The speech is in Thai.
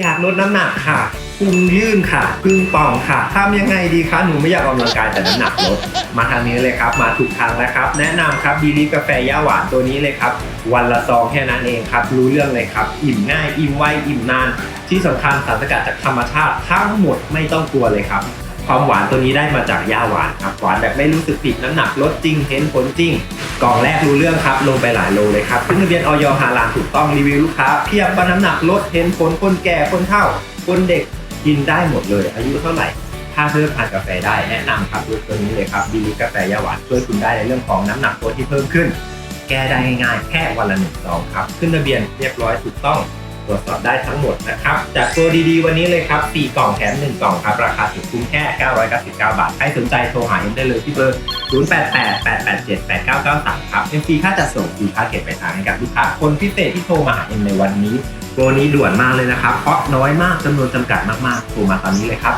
อยากลดน้ำหนักค่ะพุงยื่นค่ะพึ่งป่องค่ะทำยังไงดีคะ หนูไม่อยากออกกำลังกายแต่น้ำหนักลด มาทางนี้เลยครับ มาถูกทางแล้วครับ แนะนำครับบีลีกาแฟย่าหวานตัวนี้เลยครับ วันละซองแค่นั้นเองครับ รู้เรื่องเลยครับ อิ่มง่าย อิ่มไว อิ่มนาน ที่สำคัญสารสกัดจากธรรมชาติทั้งหมดไม่ต้องกลัวเลยครับ ความหวานตัวนี้ได้มาจากย่าหวานครับหวานแบบไม่รู้สึกผิดน้ำหนักลดจริงเห็นผลจริง กล่องแรกรู้เรื่องครับลงไปหลายโลเลยครับขึ้นทะเบียนออยฮาลาลถูกต้องรีวิวลูกค้าเพียบว่าน้ำหนักลดเห็นผลคนแก่คนเฒ่า คนเด็กกินได้หมดเลย อายุเท่าไหร่ถ้าเพิ่มทานกาแฟได้แนะนำครับตัวนี้เลยครับดีกาแฟยาหวานช่วยคุณได้ในเรื่องของน้ำหนักตัวที่เพิ่มขึ้น แก้ได้ง่ายๆแค่วันละหนึ่งซองครับขึ้นทะเบียนเรียบร้อยถูกต้อง ตรวจสอบได้ทั้งหมดนะครับจากตัวดีๆ วันนี้เลยครับ 4 กล่องแถม 1 กล่องครับ ราคาถูกคุ้มแค่ 999 บาท ใครสนใจโทรหาเอ็มได้เลยที่เบอร์ 0888878993 ครับเอ็มฟรีค่าจัดส่งฟรีค่าเก็บไปทางให้กับลูกค้าคนพิเศษที่โทรมาหาเอ็มในวันนี้โปรนี้ด่วนมากเลยนะครับเพราะน้อยมากจำนวนจำกัดมากๆโทรมาตอนนี้เลยครับ